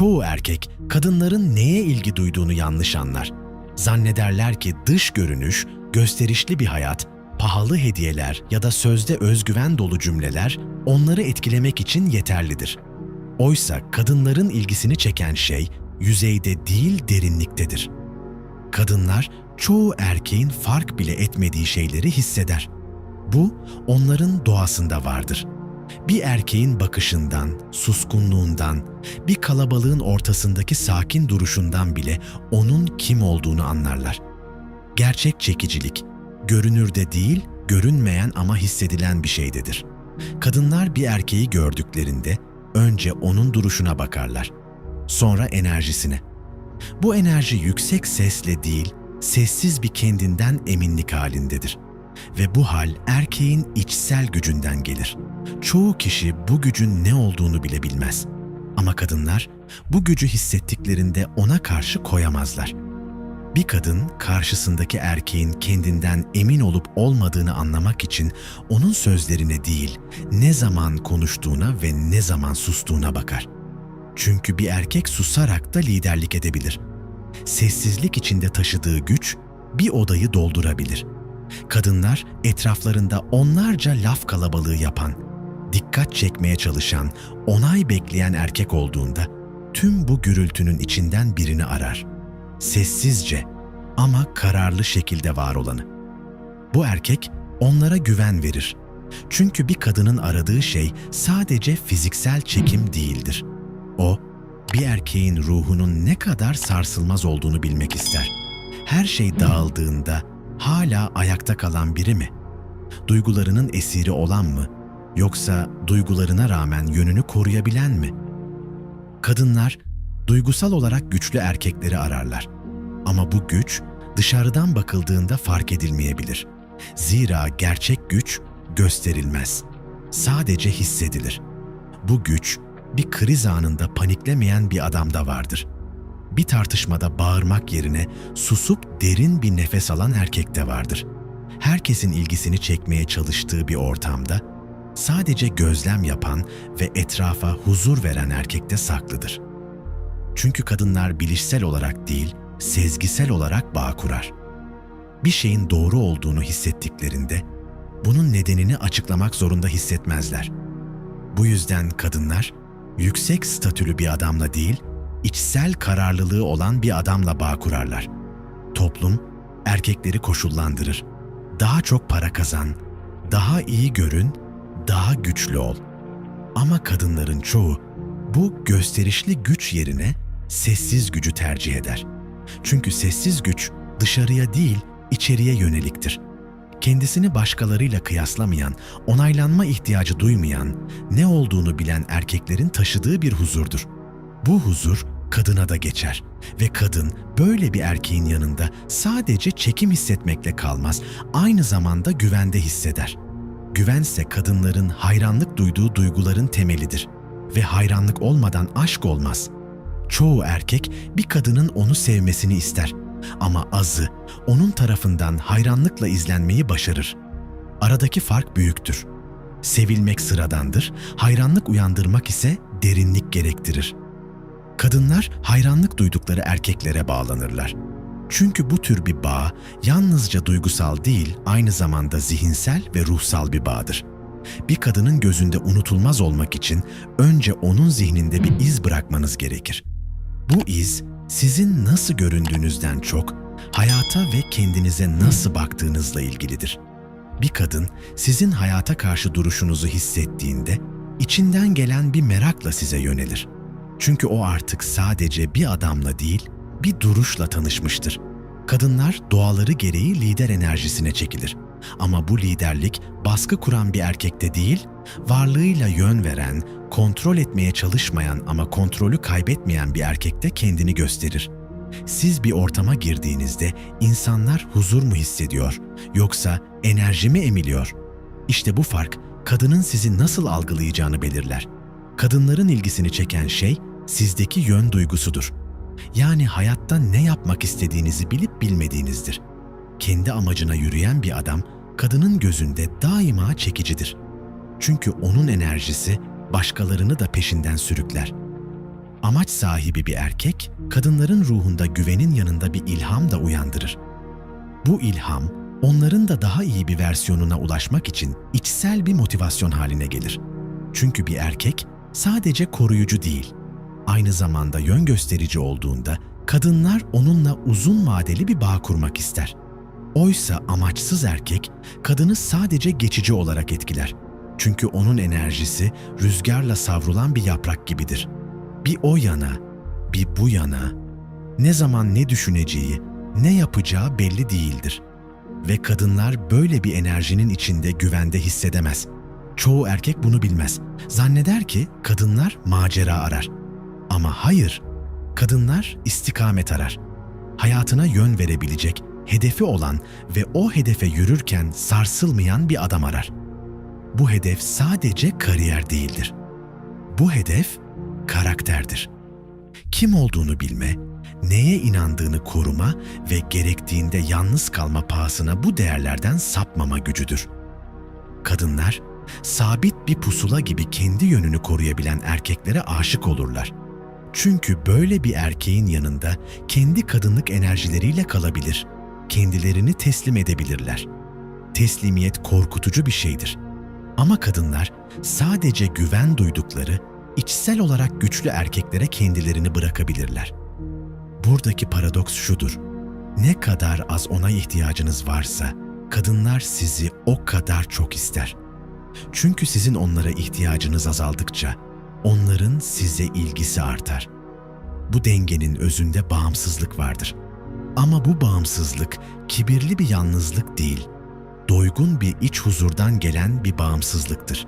Çoğu erkek kadınların neye ilgi duyduğunu yanlış anlar. Zannederler ki dış görünüş, gösterişli bir hayat, pahalı hediyeler ya da sözde özgüven dolu cümleler onları etkilemek için yeterlidir. Oysa kadınların ilgisini çeken şey yüzeyde değil derinliktedir. Kadınlar çoğu erkeğin fark bile etmediği şeyleri hisseder. Bu onların doğasında vardır. Bir erkeğin bakışından, suskunluğundan, bir kalabalığın ortasındaki sakin duruşundan bile onun kim olduğunu anlarlar. Gerçek çekicilik, görünürde değil, görünmeyen ama hissedilen bir şeydedir. Kadınlar bir erkeği gördüklerinde önce onun duruşuna bakarlar. Sonra enerjisine. Bu enerji yüksek sesle değil, sessiz bir kendinden eminlik halindedir. Ve bu hal erkeğin içsel gücünden gelir. Çoğu kişi bu gücün ne olduğunu bile bilmez. Ama kadınlar bu gücü hissettiklerinde ona karşı koyamazlar. Bir kadın karşısındaki erkeğin kendinden emin olup olmadığını anlamak için onun sözlerine değil, ne zaman konuştuğuna ve ne zaman sustuğuna bakar. Çünkü bir erkek susarak da liderlik edebilir. Sessizlik içinde taşıdığı güç bir odayı doldurabilir. Kadınlar etraflarında onlarca laf kalabalığı yapan, dikkat çekmeye çalışan, onay bekleyen erkek olduğunda tüm bu gürültünün içinden birini arar. Sessizce ama kararlı şekilde var olanı. Bu erkek onlara güven verir. Çünkü bir kadının aradığı şey sadece fiziksel çekim değildir. O, bir erkeğin ruhunun ne kadar sarsılmaz olduğunu bilmek ister. Her şey dağıldığında hala ayakta kalan biri mi? Duygularının esiri olan mı? Yoksa duygularına rağmen yönünü koruyabilen mi? Kadınlar duygusal olarak güçlü erkekleri ararlar. Ama bu güç dışarıdan bakıldığında fark edilmeyebilir. Zira gerçek güç gösterilmez. Sadece hissedilir. Bu güç bir kriz anında paniklemeyen bir adamda vardır. Bir tartışmada bağırmak yerine susup derin bir nefes alan erkekte vardır. Herkesin ilgisini çekmeye çalıştığı bir ortamda sadece gözlem yapan ve etrafa huzur veren erkekte saklıdır. Çünkü kadınlar bilişsel olarak değil, sezgisel olarak bağ kurar. Bir şeyin doğru olduğunu hissettiklerinde bunun nedenini açıklamak zorunda hissetmezler. Bu yüzden kadınlar yüksek statülü bir adamla değil, içsel kararlılığı olan bir adamla bağ kurarlar. Toplum erkekleri koşullandırır. Daha çok para kazan, daha iyi görün, daha güçlü ol. Ama kadınların çoğu bu gösterişli güç yerine sessiz gücü tercih eder. Çünkü sessiz güç dışarıya değil, içeriye yöneliktir. Kendisini başkalarıyla kıyaslamayan, onaylanma ihtiyacı duymayan, ne olduğunu bilen erkeklerin taşıdığı bir huzurdur. Bu huzur kadına da geçer ve kadın böyle bir erkeğin yanında sadece çekim hissetmekle kalmaz, aynı zamanda güvende hisseder. Güvense kadınların hayranlık duyduğu duyguların temelidir ve hayranlık olmadan aşk olmaz. Çoğu erkek bir kadının onu sevmesini ister ama azı onun tarafından hayranlıkla izlenmeyi başarır. Aradaki fark büyüktür. Sevilmek sıradandır, hayranlık uyandırmak ise derinlik gerektirir. Kadınlar hayranlık duydukları erkeklere bağlanırlar. Çünkü bu tür bir bağ yalnızca duygusal değil, aynı zamanda zihinsel ve ruhsal bir bağdır. Bir kadının gözünde unutulmaz olmak için önce onun zihninde bir iz bırakmanız gerekir. Bu iz sizin nasıl göründüğünüzden çok hayata ve kendinize nasıl baktığınızla ilgilidir. Bir kadın sizin hayata karşı duruşunuzu hissettiğinde içinden gelen bir merakla size yönelir. Çünkü o artık sadece bir adamla değil, bir duruşla tanışmıştır. Kadınlar doğaları gereği lider enerjisine çekilir. Ama bu liderlik baskı kuran bir erkekte değil, varlığıyla yön veren, kontrol etmeye çalışmayan ama kontrolü kaybetmeyen bir erkekte kendini gösterir. Siz bir ortama girdiğinizde insanlar huzur mu hissediyor yoksa enerji mi emiliyor? İşte bu fark kadının sizi nasıl algılayacağını belirler. Kadınların ilgisini çeken şey sizdeki yön duygusudur. Yani hayatta ne yapmak istediğinizi bilip bilmediğinizdir. Kendi amacına yürüyen bir adam kadının gözünde daima çekicidir. Çünkü onun enerjisi başkalarını da peşinden sürükler. Amaç sahibi bir erkek, kadınların ruhunda güvenin yanında bir ilham da uyandırır. Bu ilham, onların da daha iyi bir versiyonuna ulaşmak için içsel bir motivasyon haline gelir. Çünkü bir erkek sadece koruyucu değil, aynı zamanda yön gösterici olduğunda kadınlar onunla uzun vadeli bir bağ kurmak ister. Oysa amaçsız erkek kadını sadece geçici olarak etkiler. Çünkü onun enerjisi rüzgarla savrulan bir yaprak gibidir. Bir o yana, bir bu yana, ne zaman ne düşüneceği, ne yapacağı belli değildir. Ve kadınlar böyle bir enerjinin içinde güvende hissedemez. Çoğu erkek bunu bilmez. Zanneder ki kadınlar macera arar. Ama hayır, kadınlar istikamet arar. Hayatına yön verebilecek, hedefi olan ve o hedefe yürürken sarsılmayan bir adam arar. Bu hedef sadece kariyer değildir. Bu hedef karakterdir. Kim olduğunu bilme, neye inandığını koruma ve gerektiğinde yalnız kalma pahasına bu değerlerden sapmama gücüdür. Kadınlar, sabit bir pusula gibi kendi yönünü koruyabilen erkeklere aşık olurlar. Çünkü böyle bir erkeğin yanında kendi kadınlık enerjileriyle kalabilir, kendilerini teslim edebilirler. Teslimiyet korkutucu bir şeydir. Ama kadınlar sadece güven duydukları, içsel olarak güçlü erkeklere kendilerini bırakabilirler. Buradaki paradoks şudur. Ne kadar az ona ihtiyacınız varsa, kadınlar sizi o kadar çok ister. Çünkü sizin onlara ihtiyacınız azaldıkça, onların size ilgisi artar. Bu dengenin özünde bağımsızlık vardır. Ama bu bağımsızlık kibirli bir yalnızlık değil, doygun bir iç huzurdan gelen bir bağımsızlıktır.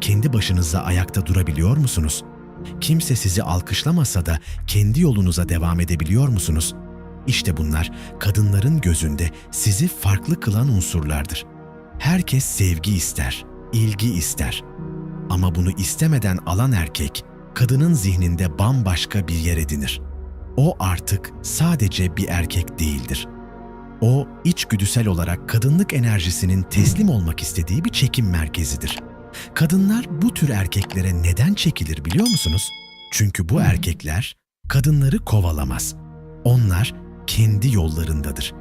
Kendi başınıza ayakta durabiliyor musunuz? Kimse sizi alkışlamasa da kendi yolunuza devam edebiliyor musunuz? İşte bunlar kadınların gözünde sizi farklı kılan unsurlardır. Herkes sevgi ister, ilgi ister. Ama bunu istemeden alan erkek, kadının zihninde bambaşka bir yer edinir. O artık sadece bir erkek değildir. O, içgüdüsel olarak kadınlık enerjisinin teslim olmak istediği bir çekim merkezidir. Kadınlar bu tür erkeklere neden çekilir biliyor musunuz? Çünkü bu erkekler kadınları kovalamaz. Onlar kendi yollarındadır.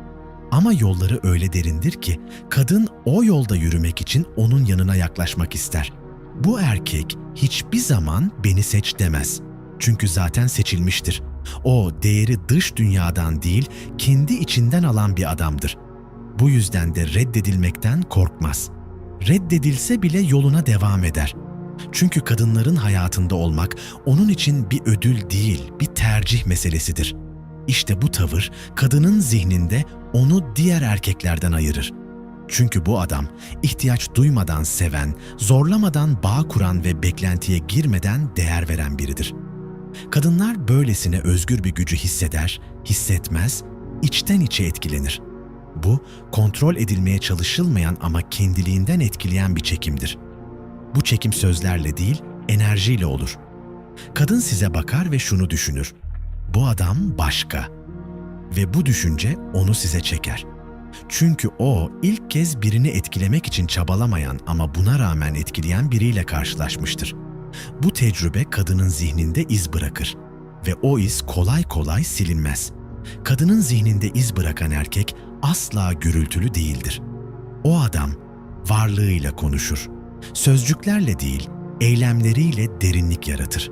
Ama yolları öyle derindir ki kadın o yolda yürümek için onun yanına yaklaşmak ister. Bu erkek hiçbir zaman beni seç demez. Çünkü zaten seçilmiştir. O değeri dış dünyadan değil, kendi içinden alan bir adamdır. Bu yüzden de reddedilmekten korkmaz. Reddedilse bile yoluna devam eder. Çünkü kadınların hayatında olmak onun için bir ödül değil, bir tercih meselesidir. İşte bu tavır kadının zihninde onu diğer erkeklerden ayırır. Çünkü bu adam ihtiyaç duymadan seven, zorlamadan bağ kuran ve beklentiye girmeden değer veren biridir. Kadınlar böylesine özgür bir gücü hisseder, hissetmez, içten içe etkilenir. Bu, kontrol edilmeye çalışılmayan ama kendiliğinden etkileyen bir çekimdir. Bu çekim sözlerle değil, enerjiyle olur. Kadın size bakar ve şunu düşünür. Bu adam başka. Ve bu düşünce onu size çeker. Çünkü o ilk kez birini etkilemek için çabalamayan ama buna rağmen etkileyen biriyle karşılaşmıştır. Bu tecrübe kadının zihninde iz bırakır ve o iz kolay kolay silinmez. Kadının zihninde iz bırakan erkek asla gürültülü değildir. O adam varlığıyla konuşur. Sözcüklerle değil, eylemleriyle derinlik yaratır.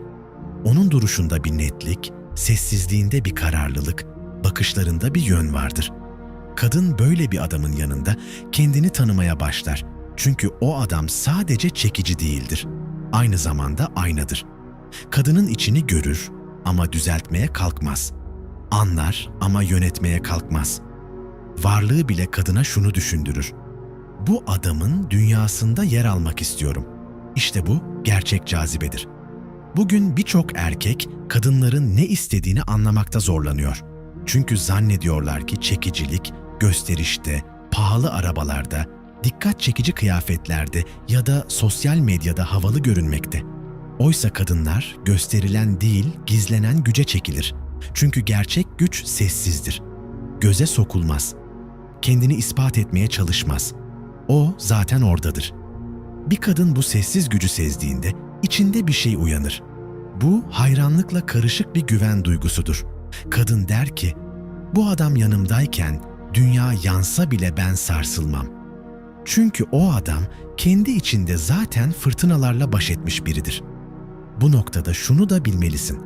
Onun duruşunda bir netlik, sessizliğinde bir kararlılık, bakışlarında bir yön vardır. Kadın böyle bir adamın yanında kendini tanımaya başlar. Çünkü o adam sadece çekici değildir. Aynı zamanda aynadır. Kadının içini görür ama düzeltmeye kalkmaz. Anlar ama yönetmeye kalkmaz. Varlığı bile kadına şunu düşündürür. Bu adamın dünyasında yer almak istiyorum. İşte bu gerçek cazibedir. Bugün birçok erkek kadınların ne istediğini anlamakta zorlanıyor. Çünkü zannediyorlar ki çekicilik gösterişte, pahalı arabalarda, dikkat çekici kıyafetlerde ya da sosyal medyada havalı görünmekte. Oysa kadınlar gösterilen değil, gizlenen güce çekilir. Çünkü gerçek güç sessizdir. Göze sokulmaz. Kendini ispat etmeye çalışmaz. O zaten oradadır. Bir kadın bu sessiz gücü sezdiğinde içinde bir şey uyanır. Bu hayranlıkla karışık bir güven duygusudur. Kadın der ki, bu adam yanımdayken dünya yansa bile ben sarsılmam. Çünkü o adam kendi içinde zaten fırtınalarla baş etmiş biridir. Bu noktada şunu da bilmelisin.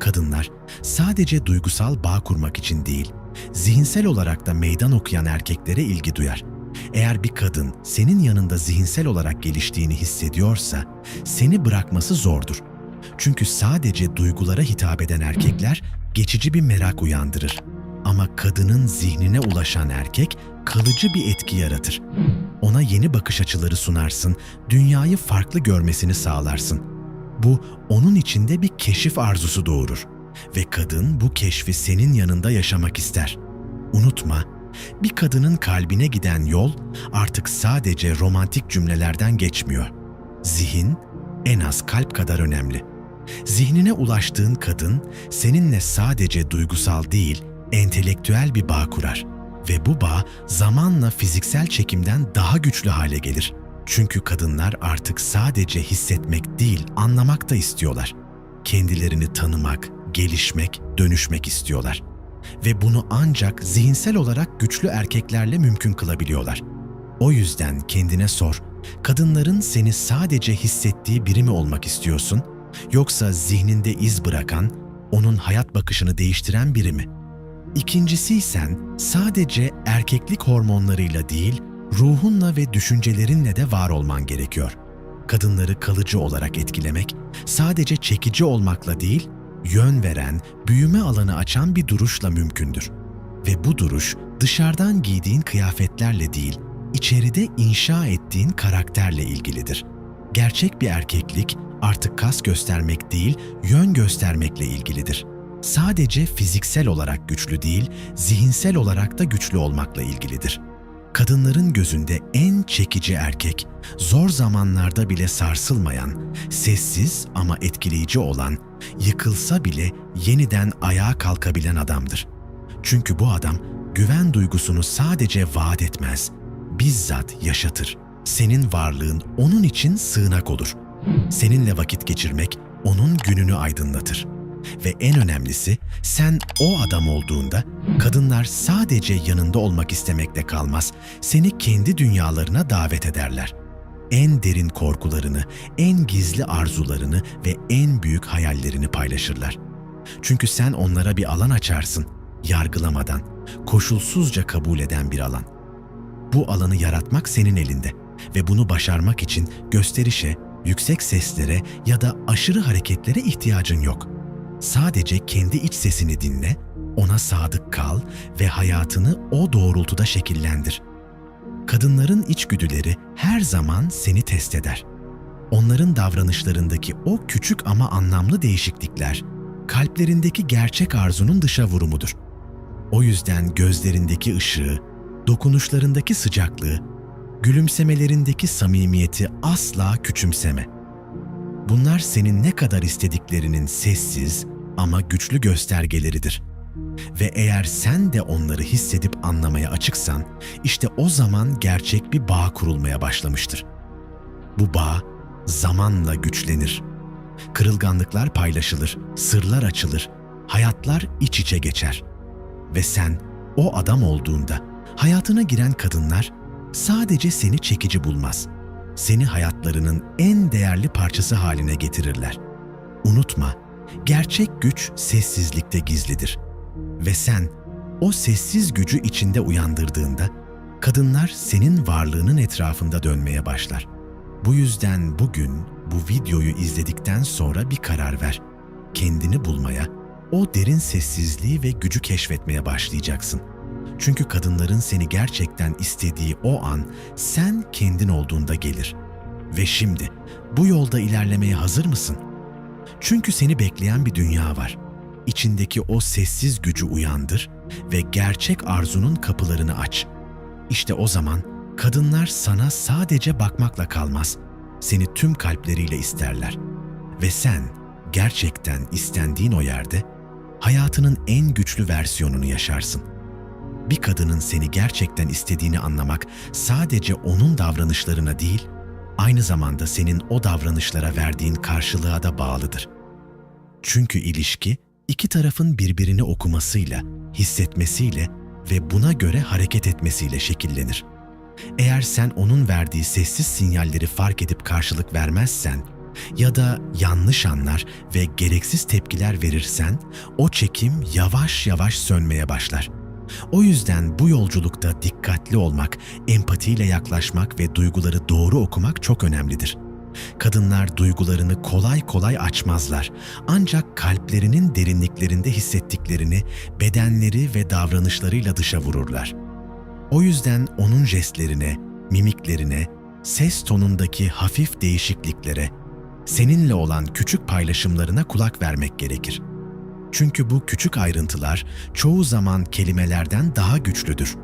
Kadınlar sadece duygusal bağ kurmak için değil, zihinsel olarak da meydan okuyan erkeklere ilgi duyar. Eğer bir kadın senin yanında zihinsel olarak geliştiğini hissediyorsa, seni bırakması zordur. Çünkü sadece duygulara hitap eden erkekler geçici bir merak uyandırır. Ama kadının zihnine ulaşan erkek kalıcı bir etki yaratır. Ona yeni bakış açıları sunarsın, dünyayı farklı görmesini sağlarsın. Bu onun içinde bir keşif arzusu doğurur ve kadın bu keşfi senin yanında yaşamak ister. Unutma, bir kadının kalbine giden yol artık sadece romantik cümlelerden geçmiyor. Zihin en az kalp kadar önemli. Zihnine ulaştığın kadın seninle sadece duygusal değil, entelektüel bir bağ kurar ve bu bağ zamanla fiziksel çekimden daha güçlü hale gelir. Çünkü kadınlar artık sadece hissetmek değil, anlamak da istiyorlar. Kendilerini tanımak, gelişmek, dönüşmek istiyorlar. Ve bunu ancak zihinsel olarak güçlü erkeklerle mümkün kılabiliyorlar. O yüzden kendine sor, kadınların seni sadece hissettiği biri mi olmak istiyorsun, yoksa zihninde iz bırakan, onun hayat bakışını değiştiren biri mi? İkincisi isen sadece erkeklik hormonlarıyla değil, ruhunla ve düşüncelerinle de var olman gerekiyor. Kadınları kalıcı olarak etkilemek, sadece çekici olmakla değil, yön veren, büyüme alanı açan bir duruşla mümkündür. Ve bu duruş dışarıdan giydiğin kıyafetlerle değil, içeride inşa ettiğin karakterle ilgilidir. Gerçek bir erkeklik artık kas göstermek değil, yön göstermekle ilgilidir. Sadece fiziksel olarak güçlü değil, zihinsel olarak da güçlü olmakla ilgilidir. Kadınların gözünde en çekici erkek, zor zamanlarda bile sarsılmayan, sessiz ama etkileyici olan, yıkılsa bile yeniden ayağa kalkabilen adamdır. Çünkü bu adam güven duygusunu sadece vaat etmez, bizzat yaşatır. Senin varlığın onun için sığınak olur. Seninle vakit geçirmek onun gününü aydınlatır. Ve en önemlisi sen o adam olduğunda kadınlar sadece yanında olmak istemekle kalmaz, seni kendi dünyalarına davet ederler. En derin korkularını, en gizli arzularını ve en büyük hayallerini paylaşırlar. Çünkü sen onlara bir alan açarsın, yargılamadan, koşulsuzca kabul eden bir alan. Bu alanı yaratmak senin elinde ve bunu başarmak için gösterişe, yüksek seslere ya da aşırı hareketlere ihtiyacın yok. Sadece kendi iç sesini dinle, ona sadık kal ve hayatını o doğrultuda şekillendir. Kadınların içgüdüleri her zaman seni test eder. Onların davranışlarındaki o küçük ama anlamlı değişiklikler, kalplerindeki gerçek arzunun dışa vurumudur. O yüzden gözlerindeki ışığı, dokunuşlarındaki sıcaklığı, gülümsemelerindeki samimiyeti asla küçümseme. Bunlar senin ne kadar istediklerinin sessiz ama güçlü göstergeleridir. Ve eğer sen de onları hissedip anlamaya açıksan, işte o zaman gerçek bir bağ kurulmaya başlamıştır. Bu bağ zamanla güçlenir. Kırılganlıklar paylaşılır, sırlar açılır, hayatlar iç içe geçer. Ve sen o adam olduğunda hayatına giren kadınlar sadece seni çekici bulmaz. Seni hayatlarının en değerli parçası haline getirirler. Unutma, gerçek güç sessizlikte gizlidir. Ve sen o sessiz gücü içinde uyandırdığında kadınlar senin varlığının etrafında dönmeye başlar. Bu yüzden bugün bu videoyu izledikten sonra bir karar ver. Kendini bulmaya, o derin sessizliği ve gücü keşfetmeye başlayacaksın. Çünkü kadınların seni gerçekten istediği o an sen kendin olduğunda gelir. Ve şimdi bu yolda ilerlemeye hazır mısın? Çünkü seni bekleyen bir dünya var. İçindeki o sessiz gücü uyandır ve gerçek arzunun kapılarını aç. İşte o zaman kadınlar sana sadece bakmakla kalmaz. Seni tüm kalpleriyle isterler. Ve sen gerçekten istendiğin o yerde hayatının en güçlü versiyonunu yaşarsın. Bir kadının seni gerçekten istediğini anlamak sadece onun davranışlarına değil, aynı zamanda senin o davranışlara verdiğin karşılığa da bağlıdır. Çünkü ilişki iki tarafın birbirini okumasıyla, hissetmesiyle ve buna göre hareket etmesiyle şekillenir. Eğer sen onun verdiği sessiz sinyalleri fark edip karşılık vermezsen ya da yanlış anlar ve gereksiz tepkiler verirsen o çekim yavaş yavaş sönmeye başlar. O yüzden bu yolculukta dikkatli olmak, empatiyle yaklaşmak ve duyguları doğru okumak çok önemlidir. Kadınlar duygularını kolay kolay açmazlar. Ancak kalplerinin derinliklerinde hissettiklerini bedenleri ve davranışlarıyla dışa vururlar. O yüzden onun jestlerine, mimiklerine, ses tonundaki hafif değişikliklere, seninle olan küçük paylaşımlarına kulak vermek gerekir. Çünkü bu küçük ayrıntılar çoğu zaman kelimelerden daha güçlüdür.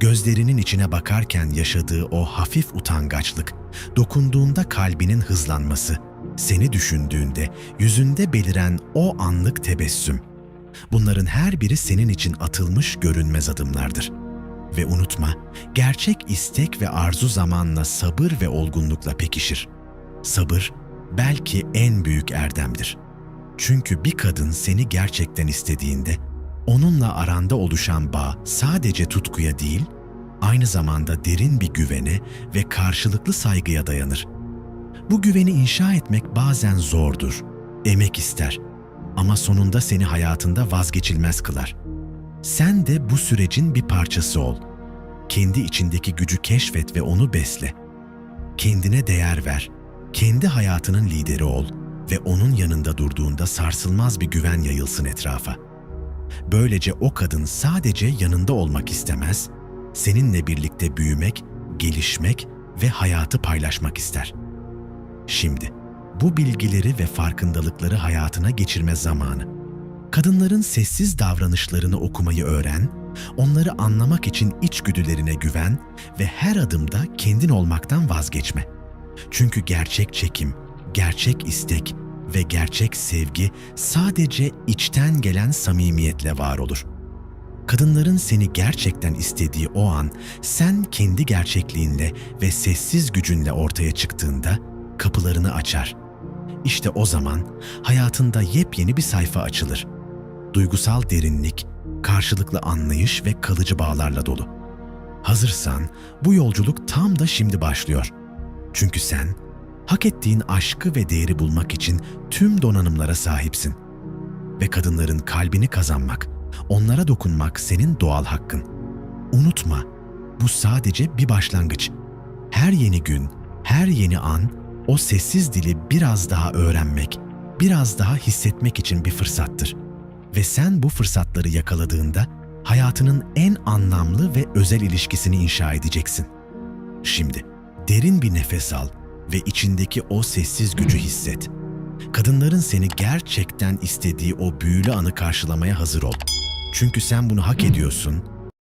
Gözlerinin içine bakarken yaşadığı o hafif utangaçlık, dokunduğunda kalbinin hızlanması, seni düşündüğünde yüzünde beliren o anlık tebessüm. Bunların her biri senin için atılmış görünmez adımlardır. Ve unutma, gerçek istek ve arzu zamanla sabır ve olgunlukla pekişir. Sabır belki en büyük erdemdir. Çünkü bir kadın seni gerçekten istediğinde onunla aranda oluşan bağ sadece tutkuya değil, aynı zamanda derin bir güvene ve karşılıklı saygıya dayanır. Bu güveni inşa etmek bazen zordur, emek ister ama sonunda seni hayatında vazgeçilmez kılar. Sen de bu sürecin bir parçası ol. Kendi içindeki gücü keşfet ve onu besle. Kendine değer ver. Kendi hayatının lideri ol ve onun yanında durduğunda sarsılmaz bir güven yayılsın etrafa. Böylece o kadın sadece yanında olmak istemez, seninle birlikte büyümek, gelişmek ve hayatı paylaşmak ister. Şimdi bu bilgileri ve farkındalıkları hayatına geçirme zamanı. Kadınların sessiz davranışlarını okumayı öğren, onları anlamak için içgüdülerine güven ve her adımda kendin olmaktan vazgeçme. Çünkü gerçek çekim, gerçek istek ve gerçek sevgi sadece içten gelen samimiyetle var olur. Kadınların seni gerçekten istediği o an sen kendi gerçekliğinle ve sessiz gücünle ortaya çıktığında kapılarını açar. İşte o zaman hayatında yepyeni bir sayfa açılır. Duygusal derinlik, karşılıklı anlayış ve kalıcı bağlarla dolu. Hazırsan bu yolculuk tam da şimdi başlıyor. Çünkü sen hak ettiğin aşkı ve değeri bulmak için tüm donanımlara sahipsin. Ve kadınların kalbini kazanmak, onlara dokunmak senin doğal hakkın. Unutma, bu sadece bir başlangıç. Her yeni gün, her yeni an o sessiz dili biraz daha öğrenmek, biraz daha hissetmek için bir fırsattır. Ve sen bu fırsatları yakaladığında hayatının en anlamlı ve özel ilişkisini inşa edeceksin. Şimdi derin bir nefes al ve içindeki o sessiz gücü hisset. Kadınların seni gerçekten istediği o büyülü anı karşılamaya hazır ol. Çünkü sen bunu hak ediyorsun